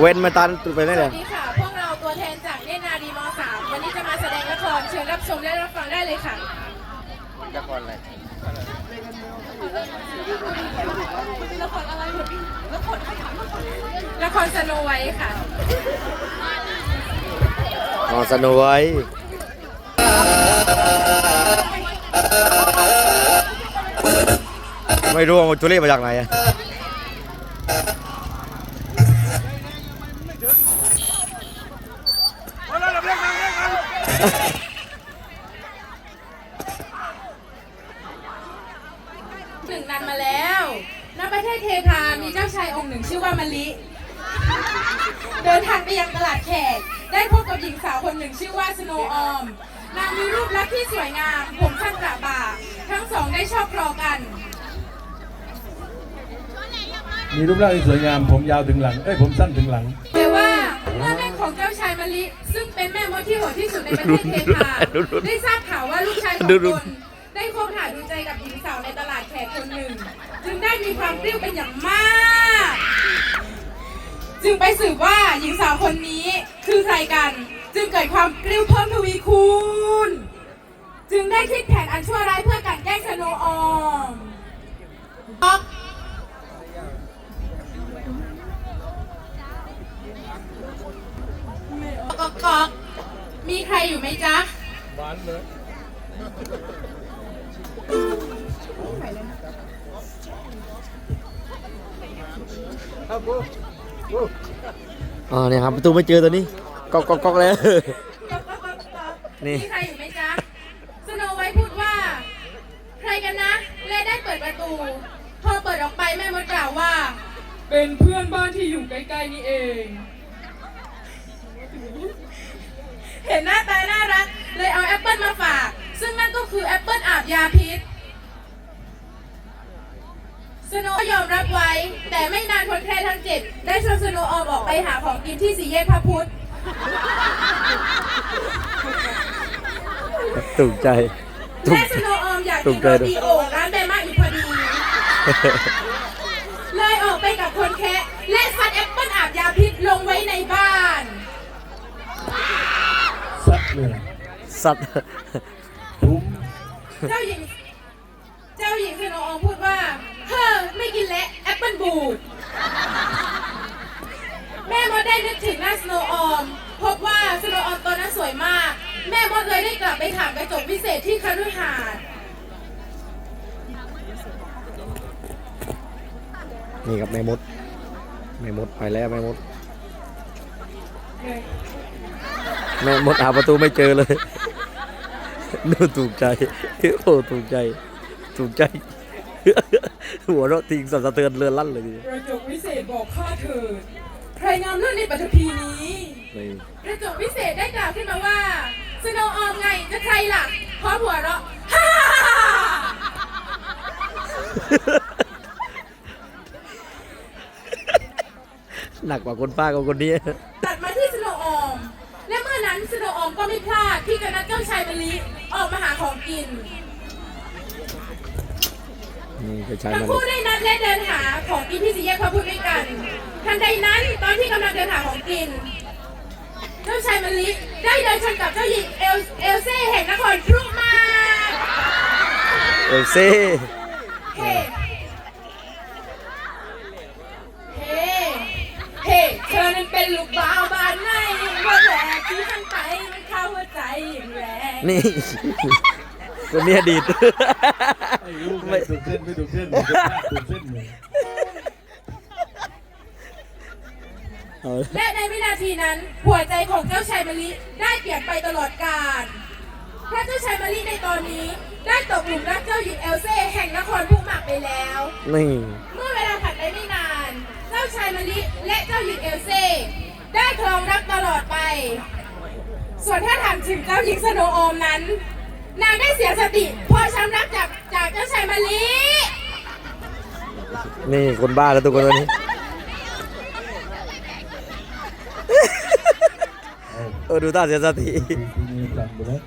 เว้นมาตันไปไหนสเลวัย สดีค่ะ พวกเราตัวแทนจากเนตรนาดีม .3 วันนี้จะมาแสดงละคร เชิญรับชมและรับฟังได้เลยค่ะ ละครอะไรละครสโนไวท์ค่ะ อ๋อสนุไว้ ไม่รู้ว่าจุเล่มาจากไหนอะ ถึงนานมาแล้วณประเทศเทพามีเจ้าชายองค์หนึ่งชื่อว่ามะลิ เดินทางไปยังตลาดแขก ได้พบกับหญิงสาวคนหนึ่งชื่อว่าสโนออม นางมีรูปลักษณ์ที่สวยงาม ผมสั้นกระบ่า ทั้งสองได้ชอบรอกัน มีรูปร่างที่สวยงาม ผมยาวถึงหลัง เอ้ย ผมสั้นถึงหลัง ลิซึ่งเป็นแม่มดที่โหดที่สุดในประเทศเทพาได้ทราบข่าวว่าลูกชายของตนได้คบหาดูใจกับหญิงสาวในตลาดแขกคนหนึ่ง จึงได้มีความกริ้วเป็นอย่างมาก จึงไปสืบว่าหญิงสาวคนนี้คือใครกัน จึงเกิดความกริ้วเพิ่มทวีคูณ จึงได้คิดแผนอันชั่วร้ายเพื่อการแกล้งสโนว์ออม กก๊อกก๊อกมีใครอยู่ไหมจ๊ะอ๋อเนี่ยครับประตูไม่เจอตัวนี้ก๊อกก๊อกก๊อกแล้วก๊อกก๊อกก๊อกก๊อกนี่ มีใครอยู่ไหมจ๊ะ สโนไว้พูดว่า ใครกันนะ และได้เปิดประตู พอเปิดออกไปแม่มดกล่าวว่า เป็นเพื่อนบ้านที่อยู่ใกล้ๆนี่เอง เห็นหน้าตาน่ารัก เลยเอาแอปเปิลมาฝาก ซึ่งนั่นก็คือแอปเปิลอาบยาพิษสโนว์ยอมรับไว้ แต่ไม่นานคนแค่ทั้งเจ็ดได้ชวนสโนว์ออมออกไปหาของกินที่สี่แยกพระพุทธถูกใจถูกแม่สโนว์ออมอยากถูกินกใจโรด้วย ตีโอ่งร้านแบมาอีกพอดี เลยออกไปกับคนแคะและซัดแอปเปิลอาบยาพิษลงไว้ในบ้าน ซัดเลย สัตว์ทุ้มเจ้าหญิง เจ้าหญิงสโนว์ออมพูดว่า เฮ้อไม่กินและแอปเปิลบูดแม่มดได้นึกถึงหน้าสโนว์ออมพบว่าสโนว์ออมตอนนั้นสวยมาก แม่มดเลยได้กลับไปถามกระจกพิเศษที่คฤหาสน์นี่ครับแม่มดแม่มดไปแล้วแม่มดแม่มดหาประตูไม่เจอเลย ดูถูกใจ โอ้ถูกใจ ถูกใจ หัวเราะทิ้งสั่นสะเทือนเรือนลั่นเลยทีเดียวกระจกวิเศษบอกข้าเถิดใครงามเลิศในปัตภีนี้นี่กระจกวิเศษได้กล่าวขึ้นมาว่าสโนว์ออมไงจะใครล่ะพร้อมหัวเราะฮ่าฮ่าฮ่าหนักกว่าคนป้ากับคนนี้ ตัดมา อนั้นสโนว์ออมก็ไม่พลาดที่จะนัดเจ้าชายมะลิออกมาหาของกิน นี่จะใช้ทั้งมันคู่ได้นัดและเดินหาของกินที่สี่แยกพระพุทธด้วยกัน ทันใดนั้นตอนที่กำลังเดินหาของกิน เจ้าชายมะลิได้เดินชนกับเจ้าหญิงเอลเอลเซ่แห่งนครพรุมาเอลเซ่เฮ้เฮ้เฮ้เธอนั้นเป็นลูกบ่าว ที่ฉันไปมันเข้าหัวใจอย่างแรงนี่ คนนี้อดีต ไอ้ลูกไม่ถูกเส้นไม่ถูกเส้นถูกเส้นเลย เอาละและในวินาทีนั้นหัวใจของเจ้าชายมะลิได้เปลี่ยนไปตลอดกาลเพราะเจ้าชายมะลิในตอนนี้ได้ตกหลุมรักเจ้าหญิงเอลเซ่แห่งนครพุหมักไปแล้ว นี่เมื่อเวลาผ่านไปไม่นาน เจ้าชายมะลิและเจ้าหญิงเอลเซ่ได้ครองรักตลอดไป ส่วนถ้าถามถึงเจ้าหญิงสโนว์ออมนั้น นางได้เสียสติเพราะช้ำรักจากจากเจ้าชายมะลินี่คนบ้าแล้วตัวคนนี้ เออดูตาเสียสติมีจำไปแล้ว